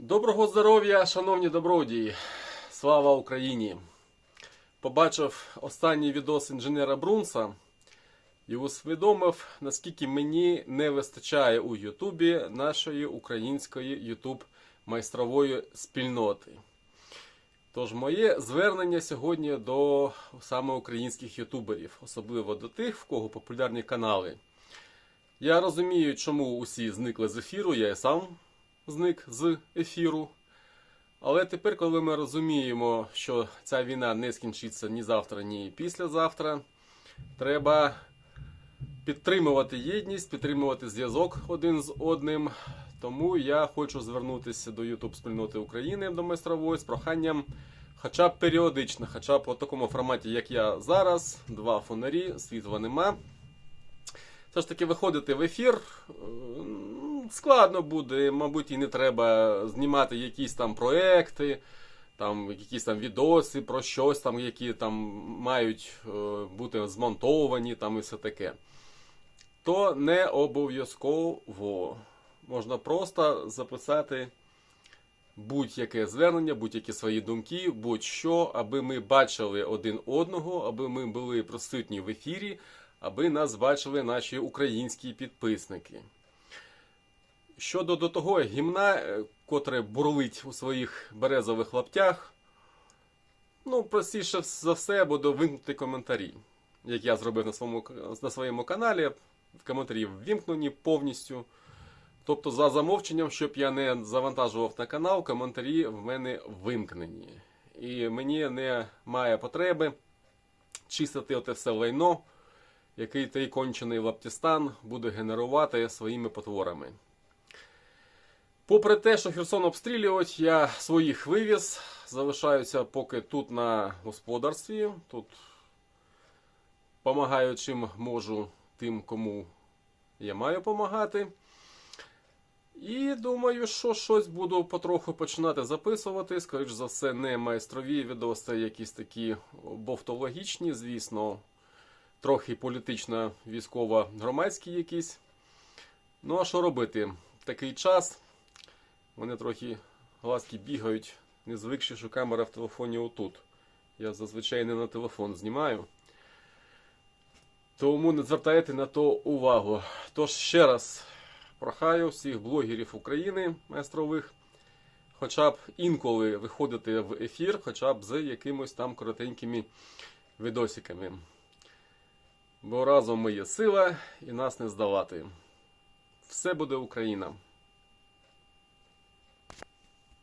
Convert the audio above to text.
Доброго здоров'я, шановні добродії! Слава Україні! Побачив останній відос інженера Брунса і усвідомив, наскільки мені не вистачає у Ютубі нашої української Ютуб майстрової спільноти. Тож моє звернення сьогодні до саме українських ютуберів, особливо до тих, в кого популярні канали. Я розумію, чому усі зникли з ефіру, я і сам зник з ефіру. Але тепер, коли ми розуміємо, що ця війна не скінчиться ні завтра, ні післязавтра, треба підтримувати єдність, підтримувати зв'язок один з одним. Тому я хочу звернутися до YouTube спільноти України до майстрової з проханням, хоча б періодично, хоча б у такому форматі, як я зараз, два фонарі, світла нема. Все ж таки виходити в ефір е, складно буде, мабуть, і не треба знімати якісь там проекти, там якісь там відоси про щось там, які там мають е, бути змонтовані, там і все таке. То не обов'язково. Можна просто записати будь-яке звернення, будь-які свої думки, будь-що, аби ми бачили один одного, аби ми були присутні в ефірі, аби нас бачили наші українські підписники. Щодо до того гімна, е, котре бурлить у своїх березових лаптях, ну, простіше за все буду вимкнути коментарі, як я зробив на своєму, на своєму каналі. Коментарі ввімкнені повністю. Тобто, за замовченням, щоб я не завантажував на канал, коментарі в мене вимкнені. І мені немає потреби чистити оте все лайно, який той кончений лаптістан буде генерувати своїми потворами. Попри те, що Херсон обстрілюють, я своїх вивіз, залишаюся поки тут на господарстві. Тут допомагаю чим можу тим, кому я маю допомагати. І думаю, що щось буду потроху починати записувати. Скоріш за все, не майстрові відоси, якісь такі бовтологічні, звісно, трохи політично військово громадські якісь. Ну, а що робити? Такий час. Вони трохи глазки бігають, не звикши, що камера в телефоні отут. Я зазвичай не на телефон знімаю. Тому не звертайте на то увагу. Тож ще раз прохаю всіх блогерів України майстрових, хоча б інколи виходити в ефір, хоча б з якимось там коротенькими відосиками. Бо разом ми є сила і нас не здавати. Все буде Україна!